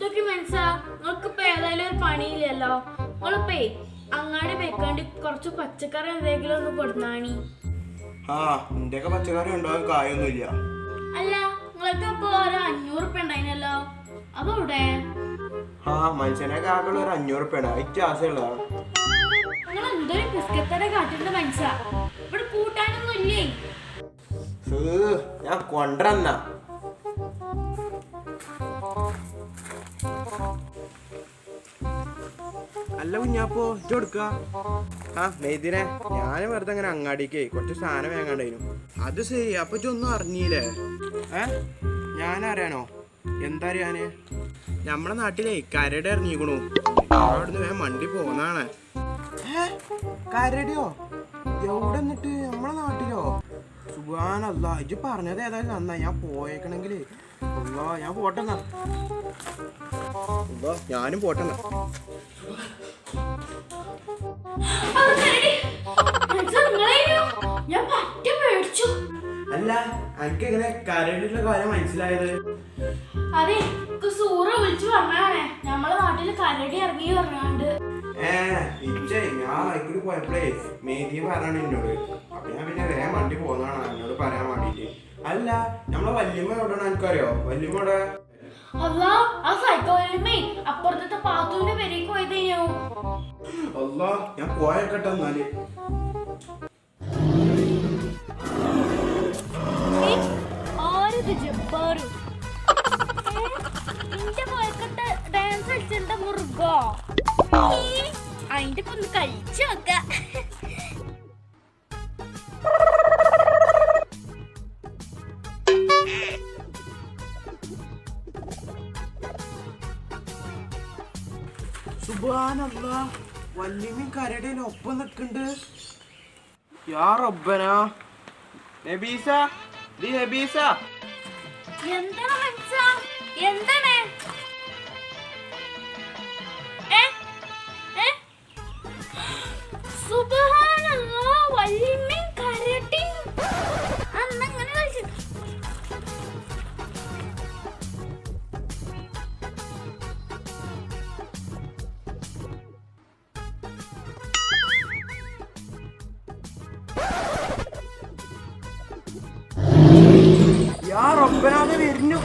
നിങ്ങൾക്കിപ്പോ ഏതായാലും ഒരു പണിയില്ലല്ലോ. നിങ്ങളിപ്പേ അങ്ങാടി വെക്കാണ്ട് കുറച്ച് പച്ചക്കറി എന്തെങ്കിലും ഒന്ന് കൊടുത്താണി ആ നിന്റെയൊക്കെ പച്ചക്കറി ഉണ്ടാവാൻ കായൊന്നുമില്ല അല്ല നിങ്ങൾക്ക് ഇപ്പൊ ഒരു അഞ്ഞൂറ് ഉറുപ്പ ഉണ്ടായിനല്ലോ ആ മനുഷ്യനെ ആക്കുള്ള ഒരു അഞ്ഞൂറ് ഉറുപ്പ്യാണ് അതിറ്റ് ആശയുള്ള നിങ്ങൾ എന്തൊരു ഇവിടെ കൂട്ടാനൊന്നും ഇല്ലേ ഞാൻ കൊണ്ടന്ന അല്ല കുഞ്ഞാപ്പോ ഇജ്ജ് കൊടുക്ക? ആ മെയ്തിനെ ഞാൻ വെറുതെ അങ്ങനെ അങ്ങാടിക്ക് കുറച്ച് സാധനം വേങ്ങാണ്ടായിരുന്നു. അത് ശരി അപ്പൊ ഒന്നും അറിഞ്ഞില്ലേ? ഏ? ഞാനറിയാനോ? എന്താ അറിയാന് നമ്മളെ നാട്ടിലെ കരട് ഇറങ്ങിക്കണു. അവിടുന്ന് വേഗം മണ്ടി പോന്നാണ്. കരടിയോ? എവിടെ എന്നിട്ട്? നമ്മളെ നാട്ടിലോ? സുഖാനല്ല ഇജ്ജ് പറഞ്ഞത് ഏതായാലും നന്നായി ഞാൻ പോയേക്കണെങ്കിൽ അല്ലാ ഞാൻ പോട്ടെന്ന. ഞാനും പോട്ടെന്ന. അല്ല എനിക്ക് എങ്ങനെ കരടിന്റെ കാര്യം മനസ്സിലായത്? അതെ സൂറ വിളിച്ചു പറഞ്ഞാണേ നമ്മളെ നാട്ടിൽ കരടി ഇറങ്ങി പറഞ്ഞാണ്ട്. ഏ ഞാൻ ബൈക്കിൽ പോയപ്പോഴേ മേധി പറഞ്ഞാണ് എന്നോട്. അപ്പൊ ഞാൻ പിന്നെ വേഗം വണ്ടി പോകുന്നതാണ് എന്നോട് പറയാൻ വേണ്ടിട്ട്. അല്ല നമ്മളെ വല്യമ്മ എവിടെയാണ് എനിക്കറിയോ? വല്യമ്മ ഇവിടെ അല്ലാ ആ സൈക്കോയിലുമേ അപ്പുറത്തെ പാത്തൂന്റെ പെരേക്ക് പോയതേനു അല്ലാ ഞാൻ പോയക്കട്ടെ എന്നാൽ. ആരിത് ജബ്ബാറു? എന്റെ പോയക്കത്തെ ഡാൻസ് കളിച്ചിട്ട മുറുകോ അതിന്റെ ഒന്ന് കഴിച്ചു നോക്ക. സുബാനല്ല വല്യമ്മയും ഒപ്പം നിൽക്കുന്നുണ്ട് യാ റബ്ബനാ. നബീസ ദി നബീസ. എന്താ മനസ്സാ യാ റബ്ബനാ അത് വരുന്നു